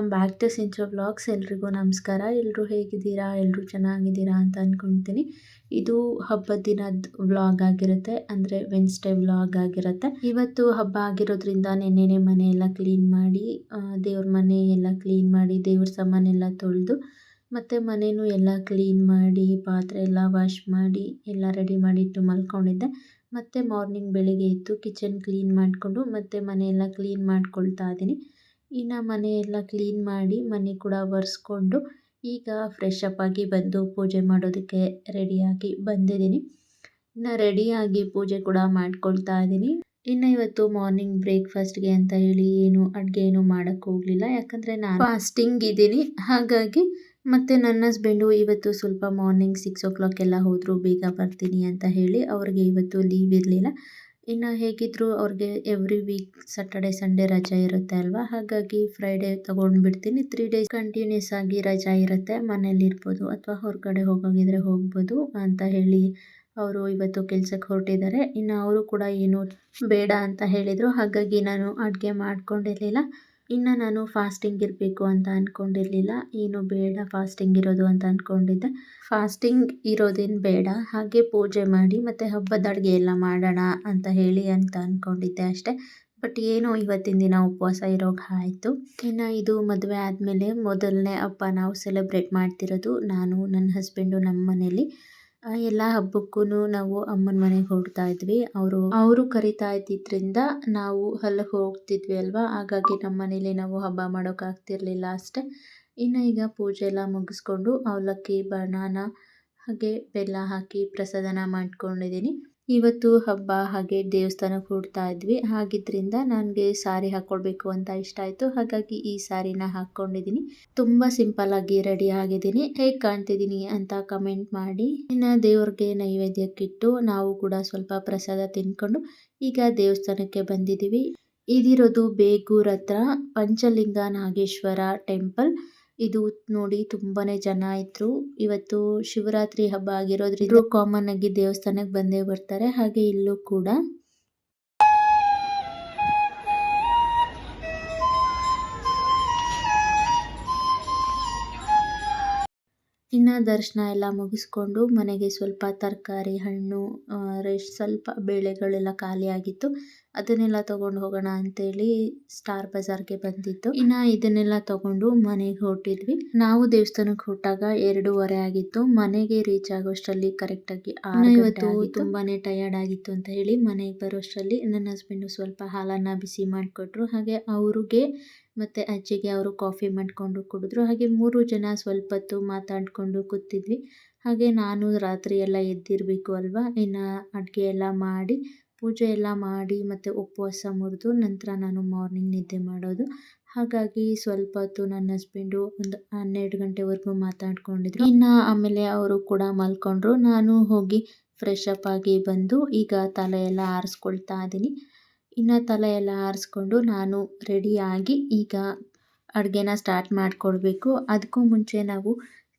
Welcome back to ಸಿಂಚೋ blogs ಎಲ್ರಿಗೂ ನಮಸ್ಕಾರ. ಎಲ್ಲರೂ ಹೇಗಿದ್ದೀರಾ? ಎಲ್ಲರೂ ಚೆನ್ನಾಗಿದ್ದೀರಾ ಅಂತ ಅಂದ್ಕೊಳ್ತೀನಿ ಇದು ಹಬ್ಬದ ದಿನದ ವ್ಲಾಗ್ ಆಗಿರುತ್ತೆ. ಅಂದರೆ ವೆನ್ಸ್ಡೇ ವ್ಲಾಗ್ ಆಗಿರುತ್ತೆ. ಇವತ್ತು ಹಬ್ಬ ಆಗಿರೋದ್ರಿಂದ ನೆನ್ನೆನೆ ಮನೆ ಎಲ್ಲ ಕ್ಲೀನ್ ಮಾಡಿ ದೇವ್ರ ಮನೆ ಎಲ್ಲ ಕ್ಲೀನ್ ಮಾಡಿ, ದೇವ್ರ ಸಾಮಾನೆಲ್ಲ ತೊಳೆದು, ಮತ್ತು ಮನೆಯೂ ಎಲ್ಲ ಕ್ಲೀನ್ ಮಾಡಿ, ಪಾತ್ರೆ ಎಲ್ಲ ವಾಶ್ ಮಾಡಿ, ಎಲ್ಲ ರೆಡಿ ಮಾಡಿಟ್ಟು ಮಲ್ಕೊಂಡಿದ್ದೆ. ಮತ್ತು ಮಾರ್ನಿಂಗ್ ಬೆಳಿಗ್ಗೆ ಇತ್ತು ಕಿಚನ್ ಕ್ಲೀನ್ ಮಾಡಿಕೊಂಡು, ಮತ್ತು ಮನೆಯೆಲ್ಲ ಕ್ಲೀನ್ ಮಾಡ್ಕೊಳ್ತಾ ಇದ್ದೀನಿ. ಇನ್ನು ಮನೆ ಎಲ್ಲ ಕ್ಲೀನ್ ಮಾಡಿ ಮನೆ ಕೂಡ ಒರೆಸ್ಕೊಂಡು ಈಗ ಫ್ರೆಶ್ ಅಪ್ ಆಗಿ ಬಂದು ಪೂಜೆ ಮಾಡೋದಕ್ಕೆ ರೆಡಿಯಾಗಿ ಬಂದಿದ್ದೀನಿ. ಇನ್ನು ರೆಡಿಯಾಗಿ ಪೂಜೆ ಕೂಡ ಮಾಡ್ಕೊಳ್ತಾ ಇದ್ದೀನಿ. ಇನ್ನು ಇವತ್ತು ಮಾರ್ನಿಂಗ್ ಬ್ರೇಕ್ಫಾಸ್ಟ್ಗೆ ಅಂತ ಹೇಳಿ ಏನು ಅಡುಗೆ ಏನು ಮಾಡೋಕ್ಕೆ ಹೋಗಲಿಲ್ಲ, ಯಾಕಂದರೆ ನಾನು ಫಾಸ್ಟಿಂಗ್ ಇದ್ದೀನಿ. ಹಾಗಾಗಿ ಮತ್ತು ನನ್ನ ಹಸ್ಬೆಂಡು ಇವತ್ತು ಸ್ವಲ್ಪ ಮಾರ್ನಿಂಗ್ ಸಿಕ್ಸ್ ಓ ಕ್ಲಾಕ್ ಎಲ್ಲ ಹೋದರೂ, ಬೇಗ ಬರ್ತೀನಿ ಅಂತ ಹೇಳಿ ಅವ್ರಿಗೆ ಇವತ್ತು ಲೀವ್ ಇರಲಿಲ್ಲ. ಇನ್ನು ಹೇಗಿದ್ದರೂ ಅವ್ರಿಗೆ ಎವ್ರಿ ವೀಕ್ ಸಾಟರ್ಡೆ ಸಂಡೇ ರಜೆ ಇರುತ್ತೆ ಅಲ್ವಾ? ಹಾಗಾಗಿ ಫ್ರೈಡೇ ತಗೊಂಡು ಬಿಡ್ತೀನಿ ತ್ರೀ ಡೇಸ್ ಕಂಟಿನ್ಯೂಸ್ ಆಗಿ ರಜಾ ಇರುತ್ತೆ. ಮನೇಲಿ ಇರ್ಬೋದು ಅಥವಾ ಹೊರಗಡೆ ಹೋಗೋಗಿದ್ರೆ ಹೋಗ್ಬೋದು ಅಂತ ಹೇಳಿ ಅವರು ಇವತ್ತು ಕೆಲಸಕ್ಕೆ ಹೊರಟಿದ್ದಾರೆ. ಇನ್ನು ಅವರು ಕೂಡ ಏನು ಬೇಡ ಅಂತ ಹೇಳಿದರು. ಹಾಗಾಗಿ ನಾನು ಅಡುಗೆ ಮಾಡ್ಕೊಂಡಿರಲಿಲ್ಲ. ಇನ್ನು ನಾನು ಫಾಸ್ಟಿಂಗ್ ಇರಬೇಕು ಅಂತ ಅಂದ್ಕೊಂಡಿರಲಿಲ್ಲ ಏನು ಬೇಡ ಫಾಸ್ಟಿಂಗ್ ಇರೋದು ಅಂತ ಅಂದ್ಕೊಂಡಿದ್ದೆ ಫಾಸ್ಟಿಂಗ್ ಇರೋದೇನು ಬೇಡ. ಹಾಗೆ ಪೂಜೆ ಮಾಡಿ ಮತ್ತು ಹಬ್ಬದ ಅಡುಗೆ ಎಲ್ಲ ಮಾಡೋಣ ಅಂತ ಹೇಳಿ ಅಂತ ಅಂದ್ಕೊಂಡಿದ್ದೆ ಅಷ್ಟೇ. ಬಟ್ ಏನೋ ಇವತ್ತಿನ ದಿನ ಉಪವಾಸ ಇರೋಕೆ ಆಯಿತು. ಇನ್ನು ಇದು ಮದುವೆ ಆದಮೇಲೆ ಮೊದಲನೇ ಹಬ್ಬ ನಾವು ಸೆಲೆಬ್ರೇಟ್ ಮಾಡ್ತಿರೋದು ನಾನು, ನನ್ನ ಹಸ್ಬೆಂಡು ನಮ್ಮ ಮನೇಲಿ ಎಲ್ಲ ಹಬ್ಬಕ್ಕೂ ನಾವು ಅಮ್ಮನ ಮನೆಗೆ ಹೋಗ್ತಾ ಇದ್ವಿ. ಅವರು ಅವರು ಕರಿತಾ ಇದ್ದಿದ್ದರಿಂದ ನಾವು ಅಲ್ಲಿ ಹೋಗ್ತಿದ್ವಿ ಅಲ್ವಾ? ಹಾಗಾಗಿ ನಮ್ಮ ಮನೇಲಿ ನಾವು ಹಬ್ಬ ಮಾಡೋಕ್ಕಾಗ್ತಿರ್ಲಿಲ್ಲ ಅಷ್ಟೇ. ಇನ್ನು ಈಗ ಪೂಜೆ ಎಲ್ಲ ಮುಗಿಸ್ಕೊಂಡು ಅವಲಕ್ಕಿ, ಬನಾನ ಹಾಗೆ ಬೆಲ್ಲ ಹಾಕಿ ಪ್ರಸಾದನ ಮಾಡ್ಕೊಂಡಿದ್ದೀನಿ ಇವತ್ತು ಹಬ್ಬ ಹಾಗೆ ದೇವಸ್ಥಾನಕ್ಕೆ ಹೂಡ್ತಾ ಇದ್ವಿ. ಹಾಗಿದ್ರಿಂದ ನನಗೆ ಸಾರಿ ಹಾಕ್ಕೊಳ್ಬೇಕು ಅಂತ ಇಷ್ಟ ಆಯಿತು. ಹಾಗಾಗಿ ಈ ಸಾರಿನ ಹಾಕ್ಕೊಂಡಿದ್ದೀನಿ ತುಂಬ ಸಿಂಪಲ್ ಆಗಿ ರೆಡಿ ಆಗಿದ್ದೀನಿ. ಹೇಗೆ ಕಾಣ್ತಿದ್ದೀನಿ ಅಂತ ಕಮೆಂಟ್ ಮಾಡಿ. ಇನ್ನು ದೇವ್ರಿಗೆ ನೈವೇದ್ಯಕ್ಕಿಟ್ಟು ನಾವು ಕೂಡ ಸ್ವಲ್ಪ ಪ್ರಸಾದ ತಿನ್ಕೊಂಡು ಈಗ ದೇವಸ್ಥಾನಕ್ಕೆ ಬಂದಿದ್ದೀವಿ ಇದಿರೋದು ಬೇಗೂರ್ ಹತ್ರ ಪಂಚಲಿಂಗ ನಾಗೇಶ್ವರ ಟೆಂಪಲ್. ಇದು ನೋಡಿ ತುಂಬಾನೇ ಜನ ಇದ್ರು. ಇವತ್ತು ಶಿವರಾತ್ರಿ ಹಬ್ಬ ಆಗಿರೋದ್ರಿಂದ ಕಾಮನ್ ಆಗಿ ದೇವಸ್ಥಾನಕ್ಕೆ ಬಂದೇ ಬರ್ತಾರೆ. ಹಾಗೆ ಇಲ್ಲೂ ಕೂಡ. ಇನ್ನ ದರ್ಶನ ಎಲ್ಲ ಮುಗಿಸ್ಕೊಂಡು ಮನೆಗೆ ಸ್ವಲ್ಪ ತರಕಾರಿ, ಹಣ್ಣು ಸ್ವಲ್ಪ ಬೇಳೆಗಳೆಲ್ಲ ಖಾಲಿಯಾಗಿತ್ತು. ಅದನ್ನೆಲ್ಲ ತಗೊಂಡು ಹೋಗೋಣ ಅಂತೇಳಿ ಸ್ಟಾರ್ ಬಜಾರ್ಗೆ ಬಂದಿತ್ತು ಇನ್ನು ಇದನ್ನೆಲ್ಲ ತಗೊಂಡು ಮನೆಗೆ ಹೊರಟಿದ್ವಿ. ನಾವು ದೇವಸ್ಥಾನಕ್ಕೆ ಹೊರಟಾಗ ಎರಡೂವರೆ ಆಗಿತ್ತು. ಮನೆಗೆ ರೀಚ್ ಆಗೋಷ್ಟರಲ್ಲಿ ಕರೆಕ್ಟಾಗಿ ಇವತ್ತು ತುಂಬಾನೇ ಟಯರ್ಡ್ ಆಗಿತ್ತು ಅಂತ ಹೇಳಿ ಮನೆಗೆ ಬರೋಷ್ಟರಲ್ಲಿ ನನ್ನ ಹಸ್ಬೆಂಡು ಸ್ವಲ್ಪ ಹಾಲನ್ನು ಬಿಸಿ ಮಾಡಿಕೊಟ್ರು. ಹಾಗೆ ಅವ್ರಿಗೆ ಮತ್ತು ಅಜ್ಜಿಗೆ ಅವರು ಕಾಫಿ ಮಾಡಿಕೊಂಡು ಕುಡಿದ್ರು. ಹಾಗೆ ಮೂರು ಜನ ಸ್ವಲ್ಪ ಹೊತ್ತು ಮಾತಾಡಿಕೊಂಡು ಕೂತಿದ್ವಿ. ಹಾಗೆ ನಾನು ರಾತ್ರಿ ಎಲ್ಲ ಎದ್ದಿರಬೇಕು ಅಲ್ವಾ? ಇನ್ನು ಅಡುಗೆ ಎಲ್ಲ ಮಾಡಿ ಪೂಜೆ ಎಲ್ಲ ಮಾಡಿ ಮತ್ತು ಉಪವಾಸ ಮುರಿದು ನಂತರ ನಾನು ಮಾರ್ನಿಂಗ್ ನಿದ್ದೆ ಮಾಡೋದು. ಹಾಗಾಗಿ ಸ್ವಲ್ಪ ಹೊತ್ತು ನನ್ನ ಹಸ್ಬೆಂಡು ಒಂದು ಹನ್ನೆರಡು ಗಂಟೆವರೆಗೂ ಮಾತಾಡ್ಕೊಂಡಿದ್ರು. ಇನ್ನು ಆಮೇಲೆ ಅವರು ಕೂಡ ಮಲ್ಕೊಂಡ್ರು. ನಾನು ಹೋಗಿ ಫ್ರೆಶ್ ಅಪ್ ಆಗಿ ಬಂದು ಈಗ ತಲೆ ಎಲ್ಲ ಆರಿಸ್ಕೊಳ್ತಾ ಇದ್ದೀನಿ. ಇನ್ನು ತಲೆ ಎಲ್ಲ ಆರಿಸ್ಕೊಂಡು ನಾನು ರೆಡಿಯಾಗಿ ಈಗ ಅಡುಗೆನ ಸ್ಟಾರ್ಟ್ ಮಾಡಿಕೊಡ್ಬೇಕು. ಅದಕ್ಕೂ ಮುಂಚೆ ನಾವು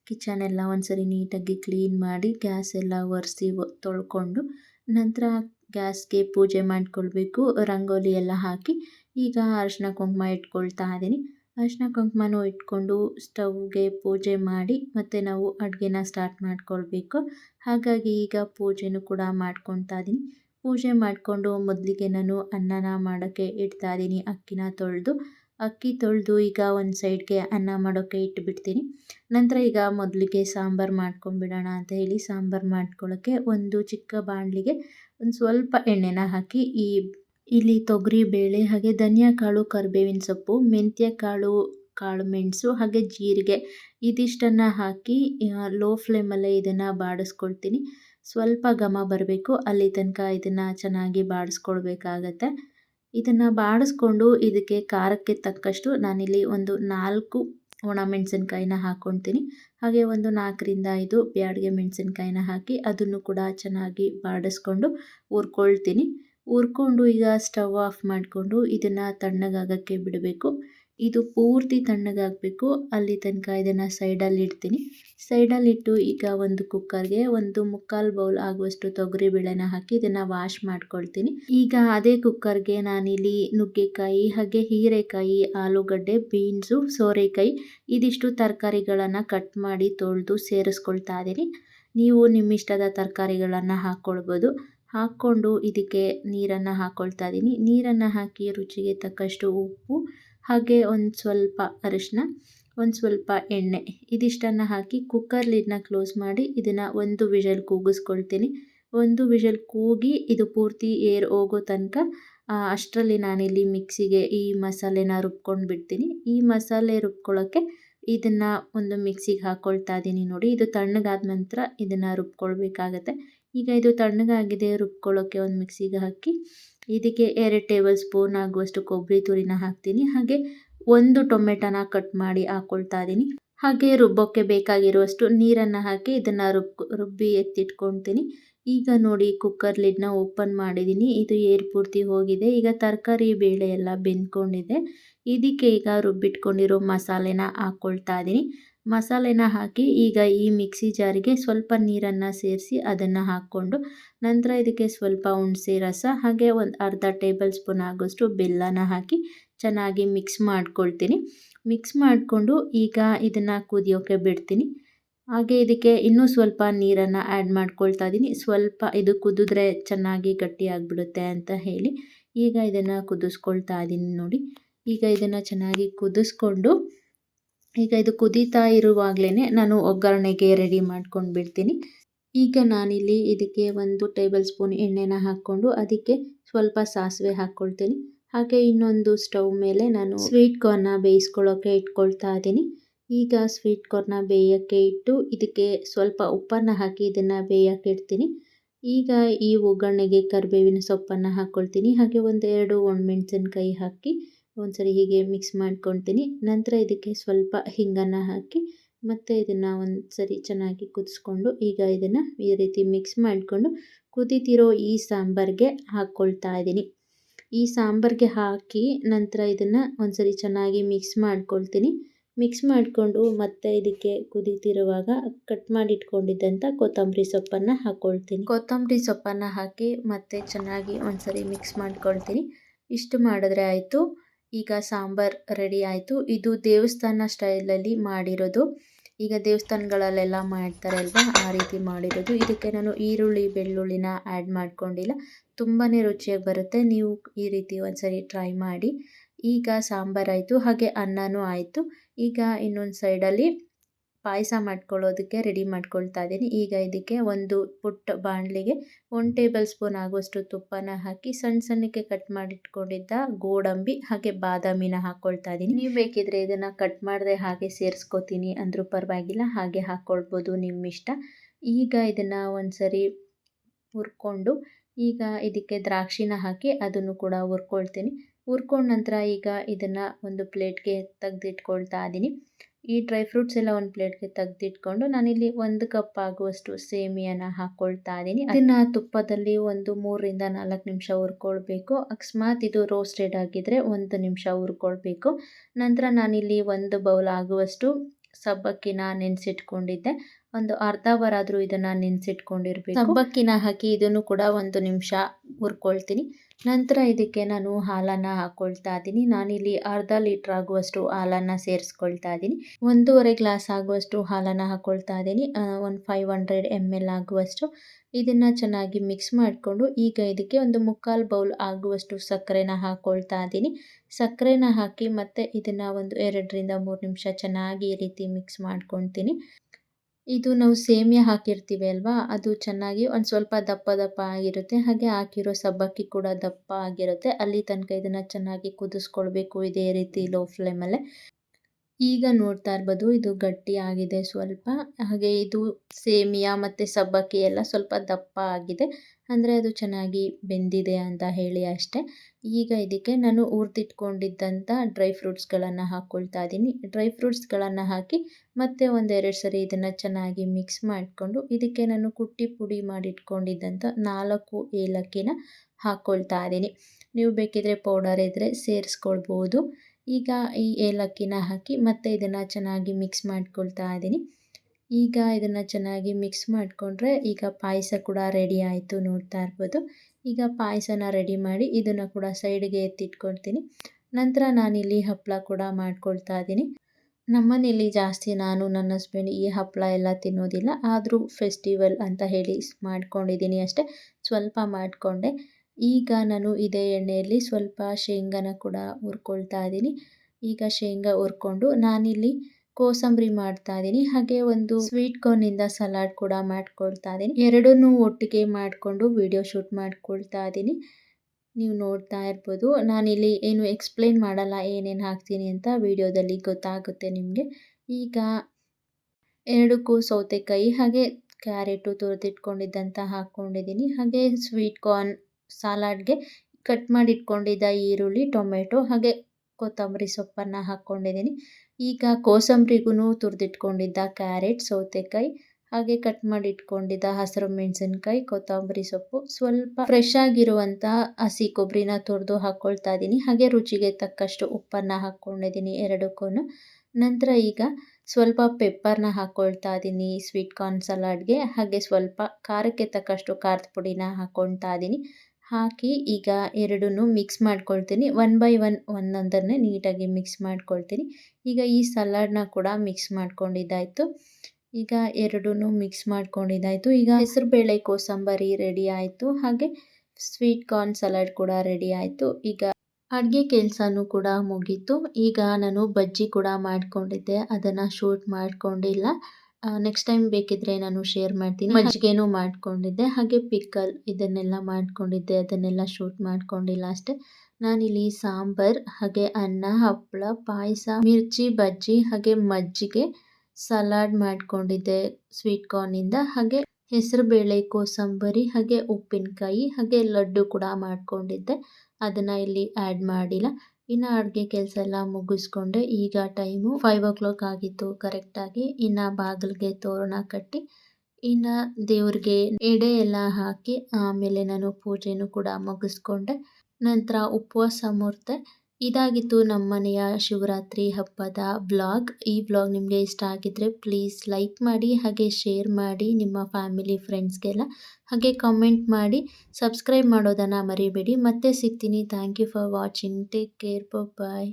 ಕಿಚನ್ ಎಲ್ಲ ಒಂದ್ಸರಿ ನೀಟಾಗಿ ಕ್ಲೀನ್ ಮಾಡಿ ಗ್ಯಾಸ್ ಎಲ್ಲ ಒರೆಸಿ ತೊಳ್ಕೊಂಡು ನಂತರ ಗ್ಯಾಸ್ಗೆ ಪೂಜೆ ಮಾಡಿಕೊಳ್ಬೇಕು. ರಂಗೋಲಿ ಎಲ್ಲ ಹಾಕಿ ಈಗ ಅರಿಶಿನ ಕುಂಕುಮ ಇಟ್ಕೊಳ್ತಾ ಇದ್ದೀನಿ. ಅರಿಶಿನ ಕುಂಕುಮನೂ ಇಟ್ಕೊಂಡು ಸ್ಟವ್ಗೆ ಪೂಜೆ ಮಾಡಿ ಮತ್ತು ನಾವು ಅಡುಗೆನ ಸ್ಟಾರ್ಟ್ ಮಾಡಿಕೊಳ್ಬೇಕು. ಹಾಗಾಗಿ ಈಗ ಪೂಜೆನೂ ಕೂಡ ಮಾಡ್ಕೊತಾ ಇದ್ದೀನಿ. ಪೂಜೆ ಮಾಡಿಕೊಂಡು ಮೊದಲಿಗೆ ನಾನು ಅನ್ನನ ಮಾಡೋಕ್ಕೆ ಇಡ್ತಾ ಇದ್ದೀನಿ, ಅಕ್ಕಿನ ತೊಳೆದು. ಅಕ್ಕಿ ತೊಳೆದು ಈಗ ಒಂದು ಸೈಡ್ಗೆ ಅನ್ನ ಮಾಡೋಕ್ಕೆ ಇಟ್ಬಿಡ್ತೀನಿ. ನಂತರ ಈಗ ಮೊದಲಿಗೆ ಸಾಂಬಾರು ಮಾಡ್ಕೊಂಬಿಡೋಣ ಅಂತ ಹೇಳಿ ಸಾಂಬಾರು ಮಾಡ್ಕೊಳ್ಳೋಕ್ಕೆ ಒಂದು ಚಿಕ್ಕ ಬಾಣಲಿಗೆ ಒಂದು ಸ್ವಲ್ಪ ಎಣ್ಣೆನ ಹಾಕಿ ಈ, ಇಲ್ಲಿ ತೊಗರಿ, ಬೇಳೆ ಹಾಗೆ ಧನಿಯಾ ಕಾಳು, ಕರಿಬೇವಿನ ಸೊಪ್ಪು, ಮೆಂತ್ಯ ಕಾಳು ಕಾಳು ಮೆಣಸು ಹಾಗೆ ಜೀರಿಗೆ ಇದಿಷ್ಟನ್ನು ಹಾಕಿ ಲೋ ಫ್ಲೇಮಲ್ಲೇ ಇದನ್ನು ಬಾಡಿಸ್ಕೊಳ್ತೀನಿ. ಸ್ವಲ್ಪ ಘಮ ಬರಬೇಕು, ಅಲ್ಲಿ ತನಕ ಇದನ್ನು ಚೆನ್ನಾಗಿ ಬಾಡಿಸ್ಕೊಳ್ಬೇಕಾಗತ್ತೆ. ಇದನ್ನು ಬಾಡಿಸ್ಕೊಂಡು ಇದಕ್ಕೆ ಖಾರಕ್ಕೆ ತಕ್ಕಷ್ಟು ನಾನಿಲ್ಲಿ ಒಂದು ನಾಲ್ಕು ಒಣಮೆಣಸಿನ್ಕಾಯಿನ ಹಾಕ್ಕೊಳ್ತೀನಿ. ಹಾಗೆ ಒಂದು ನಾಲ್ಕರಿಂದ ಐದು ಬ್ಯಾಡಿಗೆ ಮೆಣಸಿನ್ಕಾಯಿನ ಹಾಕಿ ಅದನ್ನು ಕೂಡ ಚೆನ್ನಾಗಿ ಬಾಡಿಸ್ಕೊಂಡು ಹುರ್ಕೊಳ್ತೀನಿ. ಹುರ್ಕೊಂಡು ಈಗ ಸ್ಟವ್ ಆಫ್ ಮಾಡಿಕೊಂಡು ಇದನ್ನು ತಣ್ಣಗಾಗೋಕ್ಕೆ ಬಿಡಬೇಕು. ಇದು ಪೂರ್ತಿ ತಣ್ಣಗಾಗಬೇಕು. ಅಲ್ಲಿ ತನಕ ಇದನ್ನು ಸೈಡಲ್ಲಿ ಇಡ್ತೀನಿ. ಸೈಡಲ್ಲಿಟ್ಟು ಈಗ ಒಂದು ಕುಕ್ಕರ್ಗೆ ಒಂದು ಮುಕ್ಕಾಲು ಬೌಲ್ ಆಗುವಷ್ಟು ತೊಗರಿ ಬೇಳೆನ ಹಾಕಿ ಇದನ್ನು ವಾಶ್ ಮಾಡ್ಕೊಳ್ತೀನಿ. ಈಗ ಅದೇ ಕುಕ್ಕರ್ಗೆ ನಾನಿಲ್ಲಿ ನುಗ್ಗೆಕಾಯಿ, ಹಾಗೆ ಹೀರೆಕಾಯಿ, ಆಲೂಗಡ್ಡೆ ಬೀನ್ಸು ಸೋರೆಕಾಯಿ ಇದಿಷ್ಟು ತರಕಾರಿಗಳನ್ನು ಕಟ್ ಮಾಡಿ ತೊಳೆದು ಸೇರಿಸ್ಕೊಳ್ತಾ ಇದ್ದೀನಿ. ನೀವು ನಿಮ್ಮಿಷ್ಟದ ತರಕಾರಿಗಳನ್ನು ಹಾಕ್ಕೊಳ್ಬೋದು ಹಾಕ್ಕೊಂಡು ಇದಕ್ಕೆ ನೀರನ್ನು ಹಾಕ್ಕೊಳ್ತಾ ಇದ್ದೀನಿ. ನೀರನ್ನು ಹಾಕಿ ರುಚಿಗೆ ತಕ್ಕಷ್ಟು ಉಪ್ಪು ಹಾಗೆ ಒಂದು ಸ್ವಲ್ಪ ಅರಿಶಿನ, ಒಂದು ಸ್ವಲ್ಪ ಎಣ್ಣೆ. ಇದಿಷ್ಟನ್ನು ಹಾಕಿ ಕುಕ್ಕರ್ ಲಿಡ್ನ ಕ್ಲೋಸ್ ಮಾಡಿ ಇದನ್ನು ಒಂದು ವಿಷಲ್ ಕೂಗಿಸ್ಕೊಳ್ತೀನಿ. ಒಂದು ವಿಷಲ್ ಕೂಗಿ ಇದು ಪೂರ್ತಿ ಏರ್ ಹೋಗೋ ತನಕ ಅಷ್ಟರಲ್ಲಿ ನಾನಿಲ್ಲಿ ಮಿಕ್ಸಿಗೆ ಈ ಮಸಾಲೆನ ರುಬ್ಕೊಂಡು ಬಿಡ್ತೀನಿ ಈ ಮಸಾಲೆ ರುಬ್ಕೊಳ್ಳೋಕ್ಕೆ ಇದನ್ನು ಒಂದು ಮಿಕ್ಸಿಗೆ ಹಾಕ್ಕೊಳ್ತಾ ಇದ್ದೀನಿ ನೋಡಿ. ಇದು ತಣ್ಣಗಾದ ನಂತರ ಇದನ್ನು ರುಬ್ಕೊಳ್ಬೇಕಾಗತ್ತೆ. ಈಗ ಇದು ತಣ್ಣಗಾಗಿದೆ ರುಬ್ಕೊಳ್ಳೋಕ್ಕೆ ಒಂದು ಮಿಕ್ಸಿಗೆ ಹಾಕಿ ಇದಕ್ಕೆ ಎರಡು ಟೇಬಲ್ ಸ್ಪೂನ್ ಆಗುವಷ್ಟು ಕೊಬ್ಬರಿ ತುರಿನ ಹಾಕ್ತೀನಿ. ಹಾಗೆ ಒಂದು ಟೊಮೆಟೊನ ಕಟ್ ಮಾಡಿ ಹಾಕ್ಕೊಳ್ತಾ ಇದ್ದೀನಿ. ಹಾಗೆ ರುಬ್ಬೋಕ್ಕೆ ಬೇಕಾಗಿರುವಷ್ಟು ನೀರನ್ನು ಹಾಕಿ ಇದನ್ನು ರುಬ್ ರುಬ್ಬಿ ಎತ್ತಿಟ್ಕೊಳ್ತೀನಿ. ಈಗ ನೋಡಿ ಕುಕ್ಕರ್ ಲಿಡ್ನ ಓಪನ್ ಮಾಡಿದ್ದೀನಿ ಇದು ಏರ್ ಪೂರ್ತಿ ಹೋಗಿದೆ. ಈಗ ತರಕಾರಿ ಬೇಳೆ ಎಲ್ಲ ಬೆಂದ್ಕೊಂಡಿದೆ. ಇದಕ್ಕೆ ಈಗ ರುಬ್ಬಿಟ್ಕೊಂಡಿರೋ ಮಸಾಲೆನ ಹಾಕ್ಕೊಳ್ತಾ ಇದ್ದೀನಿ ಮಸಾಲೆನ ಹಾಕಿ ಈಗ ಈ ಮಿಕ್ಸಿ ಜಾರಿಗೆ ಸ್ವಲ್ಪ ನೀರನ್ನು ಸೇರಿಸಿ ಅದನ್ನು ಹಾಕ್ಕೊಂಡು ನಂತರ ಇದಕ್ಕೆ ಸ್ವಲ್ಪ ಹುಣಸೆ ರಸ, ಹಾಗೆ ಒಂದು ಅರ್ಧ ಟೇಬಲ್ ಸ್ಪೂನ್ ಆಗೋಷ್ಟು ಬೆಲ್ಲನ ಹಾಕಿ ಚೆನ್ನಾಗಿ ಮಿಕ್ಸ್ ಮಾಡ್ಕೊಳ್ತೀನಿ. ಮಿಕ್ಸ್ ಮಾಡಿಕೊಂಡು ಈಗ ಇದನ್ನು ಕುದಿಯೋಕ್ಕೆ ಬಿಡ್ತೀನಿ. ಹಾಗೆ ಇದಕ್ಕೆ ಇನ್ನೂ ಸ್ವಲ್ಪ ನೀರನ್ನು ಆ್ಯಡ್ ಮಾಡ್ಕೊಳ್ತಾ ಇದ್ದೀನಿ ಸ್ವಲ್ಪ ಇದು ಕುದಿದ್ರೆ ಚೆನ್ನಾಗಿ ಗಟ್ಟಿಯಾಗಿಬಿಡುತ್ತೆ ಅಂತ ಹೇಳಿ ಈಗ ಇದನ್ನು ಕುದಿಸ್ಕೊಳ್ತಾ ಇದ್ದೀನಿ ನೋಡಿ. ಈಗ ಇದನ್ನು ಚೆನ್ನಾಗಿ ಕುದಿಸ್ಕೊಂಡು ಈಗ ಇದು ಕುದೀತಾ ಇರುವಾಗಲೇ ನಾನು ಒಗ್ಗರಣೆಗೆ ರೆಡಿ ಮಾಡ್ಕೊಂಡು ಬಿಡ್ತೀನಿ ಈಗ ನಾನಿಲ್ಲಿ ಇದಕ್ಕೆ ಒಂದು ಟೇಬಲ್ ಸ್ಪೂನ್ ಎಣ್ಣೆನ ಹಾಕ್ಕೊಂಡು ಅದಕ್ಕೆ ಸ್ವಲ್ಪ ಸಾಸಿವೆ ಹಾಕ್ಕೊಳ್ತೀನಿ. ಹಾಗೆ ಇನ್ನೊಂದು ಸ್ಟವ್ ಮೇಲೆ ನಾನು ಸ್ವೀಟ್ ಕಾರ್ನ ಬೇಯಿಸ್ಕೊಳ್ಳೋಕೆ ಇಟ್ಕೊಳ್ತಾ ಇದ್ದೀನಿ ಈಗ ಸ್ವೀಟ್ ಕಾರ್ನ ಬೇಯೋಕ್ಕೆ ಇಟ್ಟು ಇದಕ್ಕೆ ಸ್ವಲ್ಪ ಉಪ್ಪನ್ನು ಹಾಕಿ ಇದನ್ನು ಬೇಯೋಕ್ಕೆ ಇಡ್ತೀನಿ. ಈಗ ಈ ಒಗ್ಗರಣೆಗೆ ಕರಿಬೇವಿನ ಸೊಪ್ಪನ್ನು ಹಾಕ್ಕೊಳ್ತೀನಿ ಹಾಗೆ ಒಂದೆರಡು ಒಣಮೆಣಸಿನ್ಕಾಯಿ ಹಾಕಿ ಒಂದ್ಸರಿ ಹೀಗೆ ಮಿಕ್ಸ್ ಮಾಡ್ಕೊಳ್ತೀನಿ. ನಂತರ ಇದಕ್ಕೆ ಸ್ವಲ್ಪ ಹಿಂಗನ್ನು ಹಾಕಿ ಮತ್ತು ಇದನ್ನು ಒಂದು ಸರಿ ಚೆನ್ನಾಗಿ ಕುದಿಸ್ಕೊಂಡು ಈಗ ಇದನ್ನು ಈ ರೀತಿ ಮಿಕ್ಸ್ ಮಾಡಿಕೊಂಡು ಕುದೀತಿರೋ ಈ ಸಾಂಬಾರಿಗೆ ಹಾಕ್ಕೊಳ್ತಾ ಇದ್ದೀನಿ. ಈ ಸಾಂಬಾರಿಗೆ ಹಾಕಿ ನಂತರ ಇದನ್ನು ಒಂದ್ಸರಿ ಚೆನ್ನಾಗಿ ಮಿಕ್ಸ್ ಮಾಡ್ಕೊಳ್ತೀನಿ. ಮಿಕ್ಸ್ ಮಾಡಿಕೊಂಡು ಮತ್ತೆ ಇದಕ್ಕೆ ಕುದೀತಿರುವಾಗ ಕಟ್ ಮಾಡಿ ಇಟ್ಕೊಂಡಿದ್ದಂಥ ಕೊತ್ತಂಬರಿ ಸೊಪ್ಪನ್ನು ಹಾಕ್ಕೊಳ್ತೀನಿ ಕೊತ್ತಂಬರಿ ಸೊಪ್ಪನ್ನು ಹಾಕಿ ಮತ್ತೆ ಚೆನ್ನಾಗಿ ಒಂದ್ಸರಿ ಮಿಕ್ಸ್ ಮಾಡ್ಕೊಳ್ತೀನಿ. ಇಷ್ಟು ಮಾಡಿದ್ರೆ ಆಯಿತು. ಈಗ ಸಾಂಬಾರು ರೆಡಿ ಆಯಿತು. ಇದು ದೇವಸ್ಥಾನ ಸ್ಟೈಲಲ್ಲಿ ಮಾಡಿರೋದು. ಈಗ ದೇವಸ್ಥಾನಗಳಲ್ಲೆಲ್ಲ ಮಾಡ್ತಾರೆ ಅಲ್ವಾ? ಆ ರೀತಿ ಮಾಡಿರೋದು. ಇದಕ್ಕೆ ನಾನು ಈರುಳ್ಳಿ, ಬೆಳ್ಳುಳ್ಳಿನ ಆ್ಯಡ್ ಮಾಡ್ಕೊಂಡಿಲ್ಲ. ತುಂಬಾ ರುಚಿಯಾಗಿ ಬರುತ್ತೆ. ನೀವು ಈ ರೀತಿ ಒಂದ್ಸರಿ ಟ್ರೈ ಮಾಡಿ. ಈಗ ಸಾಂಬಾರಾಯಿತು ಹಾಗೆ ಅನ್ನನೂ ಆಯಿತು. ಈಗ ಇನ್ನೊಂದು ಸೈಡಲ್ಲಿ ಪಾಯಸ ಮಾಡ್ಕೊಳ್ಳೋದಕ್ಕೆ ರೆಡಿ ಮಾಡ್ಕೊಳ್ತಾ ಇದ್ದೀನಿ. ಈಗ ಇದಕ್ಕೆ ಒಂದು ಪುಟ್ಟ ಬಾಣಲಿಗೆ ಒನ್ ಟೇಬಲ್ ಸ್ಪೂನ್ ಆಗುವಷ್ಟು ತುಪ್ಪನ ಹಾಕಿ ಸಣ್ಣ ಸಣ್ಣಕ್ಕೆ ಕಟ್ ಮಾಡಿಟ್ಕೊಂಡಿದ್ದ ಗೋಡಂಬಿ ಹಾಗೆ ಬಾದಾಮಿನ ಹಾಕ್ಕೊಳ್ತಾ ಇದ್ದೀನಿ. ನೀವು ಬೇಕಿದ್ರೆ ಇದನ್ನು ಕಟ್ ಮಾಡದೆ ಹಾಗೆ ಸೇರಿಸ್ಕೋತೀನಿ ಅಂದರೂ ಪರವಾಗಿಲ್ಲ, ಹಾಗೆ ಹಾಕ್ಕೊಳ್ಬೋದು ನಿಮ್ಮ ಇಷ್ಟ. ಈಗ ಇದನ್ನು ಒಂದ್ಸರಿ ಹುರ್ಕೊಂಡು ಈಗ ಇದಕ್ಕೆ ದ್ರಾಕ್ಷಿನ ಹಾಕಿ ಅದನ್ನು ಕೂಡ ಹುರ್ಕೊಳ್ತೀನಿ. ಹುರ್ಕೊಂಡ ನಂತರ ಈಗ ಇದನ್ನು ಒಂದು ಪ್ಲೇಟ್ಗೆ ತೆಗೆದಿಟ್ಕೊಳ್ತಾ ಇದ್ದೀನಿ ಈ ಡ್ರೈ ಫ್ರೂಟ್ಸ್ ಎಲ್ಲ ಒಂದು ಪ್ಲೇಟ್ಗೆ ತೆಗೆದಿಟ್ಕೊಂಡು ನಾನಿಲ್ಲಿ ಒಂದು ಕಪ್ ಆಗುವಷ್ಟು ಸೇಮಿಯಾನ ಹಾಕ್ಕೊಳ್ತಾ ಇದ್ದೀನಿ ಅದನ್ನು ತುಪ್ಪದಲ್ಲಿ ಒಂದು ಮೂರರಿಂದ ನಾಲ್ಕು ನಿಮಿಷ ಹುರ್ಕೊಳ್ಬೇಕು. ಅಕಸ್ಮಾತ್ ಇದು ರೋಸ್ಟೆಡ್ ಆಗಿದ್ರೆ ಒಂದು ನಿಮಿಷ ಹುರ್ಕೊಳ್ಬೇಕು. ನಂತರ ನಾನಿಲ್ಲಿ ಒಂದು ಬೌಲ್ ಆಗುವಷ್ಟು ಸಬ್ಬಕ್ಕಿನ ನೆನೆಸಿಟ್ಕೊಂಡಿದ್ದೆ. ಒಂದು ಅರ್ಧ ಅವರ್ ಆದರೂ ಇದನ್ನು ನೆನೆಸಿಟ್ಕೊಂಡಿರ್ಬೇಕು. ಸಬ್ಬಕ್ಕಿನ ಹಾಕಿ ಇದನ್ನು ಕೂಡ ಒಂದು ನಿಮಿಷ ಹುರ್ಕೊಳ್ತೀನಿ. ನಂತರ ಇದಕ್ಕೆ ನಾನು ಹಾಲನ್ನು ಹಾಕ್ಕೊಳ್ತಾ ಇದ್ದೀನಿ. ನಾನಿಲ್ಲಿ ಅರ್ಧ ಲೀಟ್ರ್ ಆಗುವಷ್ಟು ಹಾಲನ್ನು ಸೇರಿಸ್ಕೊಳ್ತಾ ಇದ್ದೀನಿ. ಒಂದೂವರೆ ಗ್ಲಾಸ್ ಆಗುವಷ್ಟು ಹಾಲನ್ನು ಹಾಕ್ಕೊಳ್ತಾ ಇದ್ದೀನಿ. ಒಂದು ಫೈವ್ ಹಂಡ್ರೆಡ್ ಎಂ ಎಲ್ ಆಗುವಷ್ಟು. ಇದನ್ನು ಚೆನ್ನಾಗಿ ಮಿಕ್ಸ್ ಮಾಡಿಕೊಂಡು ಈಗ ಇದಕ್ಕೆ ಒಂದು ಮುಕ್ಕಾಲು ಬೌಲ್ ಆಗುವಷ್ಟು ಸಕ್ಕರೆನ ಹಾಕ್ಕೊಳ್ತಾ ಇದ್ದೀನಿ. ಸಕ್ಕರೆನ ಹಾಕಿ ಮತ್ತು ಇದನ್ನು ಒಂದು ಎರಡರಿಂದ ಮೂರು ನಿಮಿಷ ಚೆನ್ನಾಗಿ ಈ ರೀತಿ ಮಿಕ್ಸ್ ಮಾಡ್ಕೊಳ್ತೀನಿ. ಇದು ನಾವು ಸೇಮಿಯಾ ಹಾಕಿರ್ತೀವಿ ಅಲ್ವಾ? ಅದು ಚೆನ್ನಾಗಿ ಒಂದು ಸ್ವಲ್ಪ ದಪ್ಪ ದಪ್ಪ ಆಗಿರುತ್ತೆ. ಹಾಗೆ ಹಾಕಿರೋ ಸಬ್ಬಕ್ಕಿ ಕೂಡ ದಪ್ಪ ಆಗಿರುತ್ತೆ. ಅಲ್ಲಿ ತನಕ ಇದನ್ನು ಚೆನ್ನಾಗಿ ಕುದಿಸ್ಕೊಳ್ಬೇಕು ಇದೇ ರೀತಿ ಲೋ ಫ್ಲೇಮಲ್ಲೇ ಈಗ ನೋಡ್ತಾ ಇರ್ಬೋದು, ಇದು ಗಟ್ಟಿ ಆಗಿದೆ ಸ್ವಲ್ಪ. ಹಾಗೆ ಇದು ಸೇಮಿಯಾ ಮತ್ತು ಸಬ್ಬಕ್ಕಿ ಎಲ್ಲ ಸ್ವಲ್ಪ ದಪ್ಪ ಆಗಿದೆ. ಅಂದರೆ ಅದು ಚೆನ್ನಾಗಿ ಬೆಂದಿದೆ ಅಂತ ಹೇಳಿ ಅಷ್ಟೇ. ಈಗ ಇದಕ್ಕೆ ನಾನು ಹುರಿದಿಟ್ಕೊಂಡಿದ್ದಂಥ ಡ್ರೈ ಫ್ರೂಟ್ಸ್ಗಳನ್ನು ಹಾಕ್ಕೊಳ್ತಾ ಇದ್ದೀನಿ. ಡ್ರೈ ಫ್ರೂಟ್ಸ್ಗಳನ್ನು ಹಾಕಿ ಮತ್ತೆ ಒಂದೆರಡು ಸರಿ ಇದನ್ನು ಚೆನ್ನಾಗಿ ಮಿಕ್ಸ್ ಮಾಡಿಕೊಂಡು ಇದಕ್ಕೆ ನಾನು ಕುಟ್ಟಿ ಪುಡಿ ಮಾಡಿಟ್ಕೊಂಡಿದ್ದಂಥ ನಾಲ್ಕು ಏಲಕ್ಕಿನ ಹಾಕ್ಕೊಳ್ತಾ ಇದ್ದೀನಿ. ನೀವು ಬೇಕಿದ್ರೆ ಪೌಡರ್ ಇದ್ದರೆ ಸೇರಿಸ್ಕೊಳ್ಬೋದು. ಈಗ ಈ ಏಲಕ್ಕಿನ ಹಾಕಿ ಮತ್ತೆ ಇದನ್ನು ಚೆನ್ನಾಗಿ ಮಿಕ್ಸ್ ಮಾಡ್ಕೊಳ್ತಾ ಇದ್ದೀನಿ. ಈಗ ಇದನ್ನು ಚೆನ್ನಾಗಿ ಮಿಕ್ಸ್ ಮಾಡಿಕೊಂಡ್ರೆ ಈಗ ಪಾಯಸ ಕೂಡ ರೆಡಿ ಆಯಿತು ನೋಡ್ತಾ ಇರ್ಬೋದು. ಈಗ ಪಾಯಸನ ರೆಡಿ ಮಾಡಿ ಇದನ್ನು ಕೂಡ ಸೈಡ್ಗೆ ಎತ್ತಿಟ್ಕೊಳ್ತೀನಿ. ನಂತರ ನಾನಿಲ್ಲಿ ಹಪ್ಪಳ ಕೂಡ ಮಾಡ್ಕೊಳ್ತಾ ಇದ್ದೀನಿ. ನಮ್ಮನೇಲಿ ಜಾಸ್ತಿ ನಾನು ನನ್ನ ಹಸ್ಬೆಂಡ್ ಈ ಹಪ್ಪಳ ಎಲ್ಲ ತಿನ್ನೋದಿಲ್ಲ. ಆದರೂ ಫೆಸ್ಟಿವಲ್ ಅಂತ ಹೇಳಿ ಮಾಡ್ಕೊಂಡಿದ್ದೀನಿ ಅಷ್ಟೇ. ಸ್ವಲ್ಪ ಮಾಡಿಕೊಂಡೆ. ಈಗ ನಾನು ಇದೇ ಎಣ್ಣೆಯಲ್ಲಿ ಸ್ವಲ್ಪ ಶೇಂಗಾನ ಕೂಡ ಹುರ್ಕೊಳ್ತಾ ಇದ್ದೀನಿ. ಈಗ ಶೇಂಗಾ ಹುರ್ಕೊಂಡು ನಾನಿಲ್ಲಿ ಕೋಸಂಬರಿ ಮಾಡ್ತಾ ಇದ್ದೀನಿ. ಹಾಗೆ ಒಂದು ಸ್ವೀಟ್ ಕಾರ್ನಿಂದ ಸಲಾಡ್ ಕೂಡ ಮಾಡ್ಕೊಳ್ತಾ ಇದ್ದೀನಿ. ಎರಡನ್ನೂ ಒಟ್ಟಿಗೆ ಮಾಡಿಕೊಂಡು ವಿಡಿಯೋ ಶೂಟ್ ಮಾಡ್ಕೊಳ್ತಾ ಇದ್ದೀನಿ. ನೀವು ನೋಡ್ತಾ ಇರ್ಬೋದು. ನಾನಿಲ್ಲಿ ಏನು ಎಕ್ಸ್ಪ್ಲೇನ್ ಮಾಡಲ್ಲ ಏನೇನು ಹಾಕ್ತೀನಿ ಅಂತ ವಿಡಿಯೋದಲ್ಲಿ ಗೊತ್ತಾಗುತ್ತೆ ನಿಮಗೆ. ಈಗ ಎರಡಕ್ಕೂ ಸೌತೆಕಾಯಿ ಹಾಗೆ ಕ್ಯಾರೆಟು ತುರಿದಿಟ್ಕೊಂಡಿದ್ದಂತ ಹಾಕ್ಕೊಂಡಿದ್ದೀನಿ ಹಾಗೆ ಸ್ವೀಟ್ ಕಾರ್ನ್ ಸಲಾಡ್ಗೆ ಕಟ್ ಮಾಡಿ ಇಟ್ಕೊಂಡಿದ್ದ ಈರುಳ್ಳಿ, ಟೊಮೆಟೊ, ಹಾಗೆ ಕೊತ್ತಂಬರಿ ಸೊಪ್ಪನ್ನು ಹಾಕ್ಕೊಂಡಿದ್ದೀನಿ. ಈಗ ಕೋಸಂಬರಿಗೂ ತುರಿದಿಟ್ಕೊಂಡಿದ್ದ ಕ್ಯಾರೆಟ್, ಸೌತೆಕಾಯಿ, ಹಾಗೆ ಕಟ್ ಮಾಡಿ ಇಟ್ಕೊಂಡಿದ್ದ ಹಸಿರು ಮೆಣಸಿನ್ಕಾಯಿ, ಕೊತ್ತಂಬರಿ ಸೊಪ್ಪು, ಸ್ವಲ್ಪ ಫ್ರೆಶ್ ಆಗಿರುವಂತಹ ಹಸಿ ಕೊಬ್ಬರಿನ ತುರಿದು ಹಾಕ್ಕೊಳ್ತಾ ಇದ್ದೀನಿ ಹಾಗೆ ರುಚಿಗೆ ತಕ್ಕಷ್ಟು ಉಪ್ಪನ್ನು ಹಾಕ್ಕೊಂಡಿದ್ದೀನಿ ಎರಡಕ್ಕೂ ನಂತರ ಈಗ ಸ್ವಲ್ಪ ಪೆಪ್ಪರ್ನ ಹಾಕ್ಕೊಳ್ತಾ ಇದ್ದೀನಿ ಸ್ವೀಟ್ ಕಾರ್ನ್ ಸಲಾಡ್ಗೆ. ಹಾಗೆ ಸ್ವಲ್ಪ ಖಾರಕ್ಕೆ ತಕ್ಕಷ್ಟು ಖಾರದ ಪುಡಿನ ಹಾಕ್ಕೊಳ್ತಾ ಇದ್ದೀನಿ ಹಾಕಿ ಈಗ ಎರಡನ್ನೂ ಮಿಕ್ಸ್ ಮಾಡ್ಕೊಳ್ತೀನಿ. ಒನ್ ಬೈ ಒನ್ ಒಂದೊಂದನ್ನೇ ನೀಟಾಗಿ ಮಿಕ್ಸ್ ಮಾಡ್ಕೊಳ್ತೀನಿ. ಈಗ ಈ ಸಲಾಡ್ನ ಕೂಡ ಮಿಕ್ಸ್ ಮಾಡ್ಕೊಂಡಿದ್ದಾಯಿತು. ಈಗ ಎರಡೂ ಮಿಕ್ಸ್ ಮಾಡ್ಕೊಂಡಿದ್ದಾಯಿತು. ಈಗ ಹೆಸರುಬೇಳೆ ಕೋಸಂಬರಿ ರೆಡಿ ಆಯಿತು. ಹಾಗೆ ಸ್ವೀಟ್ ಕಾರ್ನ್ ಸಲಾಡ್ ಕೂಡ ರೆಡಿ ಆಯಿತು. ಈಗ ಅಡುಗೆ ಕೆಲಸನೂ ಕೂಡ ಮುಗೀತು. ಈಗ ನಾನು ಬಜ್ಜಿ ಕೂಡ ಮಾಡ್ಕೊಂಡಿದ್ದೆ. ಅದನ್ನು ಶೂಟ್ ಮಾಡ್ಕೊಂಡಿಲ್ಲ. ನೆಕ್ಸ್ಟ್ ಟೈಮ್ ಬೇಕಿದ್ರೆ ನಾನು ಶೇರ್ ಮಾಡ್ತೀನಿ. ಮಜ್ಜಿಗೆನೂ ಮಾಡ್ಕೊಂಡಿದ್ದೆ ಹಾಗೆ ಪಿಕ್ಕಲ್ ಇದನ್ನೆಲ್ಲ ಮಾಡ್ಕೊಂಡಿದ್ದೆ ಅದನ್ನೆಲ್ಲ ಶೂಟ್ ಮಾಡ್ಕೊಂಡಿಲ್ಲ ಅಷ್ಟೇ. ನಾನಿಲ್ಲಿ ಸಾಂಬಾರ್ ಹಾಗೆ ಅನ್ನ ಹಪ್ಪಳ ಪಾಯಸ ಮಿರ್ಚಿ ಬಜ್ಜಿ ಹಾಗೆ ಮಜ್ಜಿಗೆ ಸಲಾಡ್ ಮಾಡ್ಕೊಂಡಿದ್ದೆ ಸ್ವೀಟ್ ಕಾರ್ನಿಂದ ಹಾಗೆ ಹೆಸರುಬೇಳೆ ಕೋಸಂಬರಿ ಹಾಗೆ ಉಪ್ಪಿನಕಾಯಿ ಹಾಗೆ ಲಡ್ಡು ಕೂಡ ಮಾಡ್ಕೊಂಡಿದ್ದೆ. ಅದನ್ನು ಇಲ್ಲಿ ಆ್ಯಡ್ ಮಾಡಿಲ್ಲ. ಇನ್ನು ಅಡುಗೆ ಕೆಲಸ ಎಲ್ಲ ಮುಗಿಸ್ಕೊಂಡೆ ಈಗ ಟೈಮು ಫೈವ್ ಓ ಕ್ಲಾಕ್ ಆಗಿತ್ತು ಕರೆಕ್ಟಾಗಿ ಇನ್ನು ಬಾಗಿಲಿಗೆ ತೋರಣ ಕಟ್ಟಿ, ಇನ್ನು ದೇವ್ರಿಗೆ ಎಡೆ ಎಲ್ಲ ಹಾಕಿ ಆಮೇಲೆ ನಾನು ಪೂಜೆನೂ ಕೂಡ ಮುಗಿಸ್ಕೊಂಡೆ. ನಂತರ ಉಪವಾಸ ಮೂರ್ತೆ ಇದಾಗಿತ್ತು ನಮ್ಮನೆಯ ಶಿವರಾತ್ರಿ ಹಬ್ಬದ ಬ್ಲಾಗ್ ಈ ಬ್ಲಾಗ್ ನಿಮಗೆ ಇಷ್ಟ ಆಗಿದ್ರೆ ಪ್ಲೀಸ್ ಲೈಕ್ ಮಾಡಿ, ಹಾಗೆ ಶೇರ್ ಮಾಡಿ ನಿಮ್ಮ ಫ್ಯಾಮಿಲಿ ಫ್ರೆಂಡ್ಸ್ಗೆಲ್ಲ ಹಾಗೆ ಕಾಮೆಂಟ್ ಮಾಡಿ ಸಬ್ಸ್ಕ್ರೈಬ್ ಮಾಡೋದನ್ನು ಮರಿಬೇಡಿ. ಮತ್ತೆ ಸಿಗ್ತೀನಿ. Thank you for watching take care bye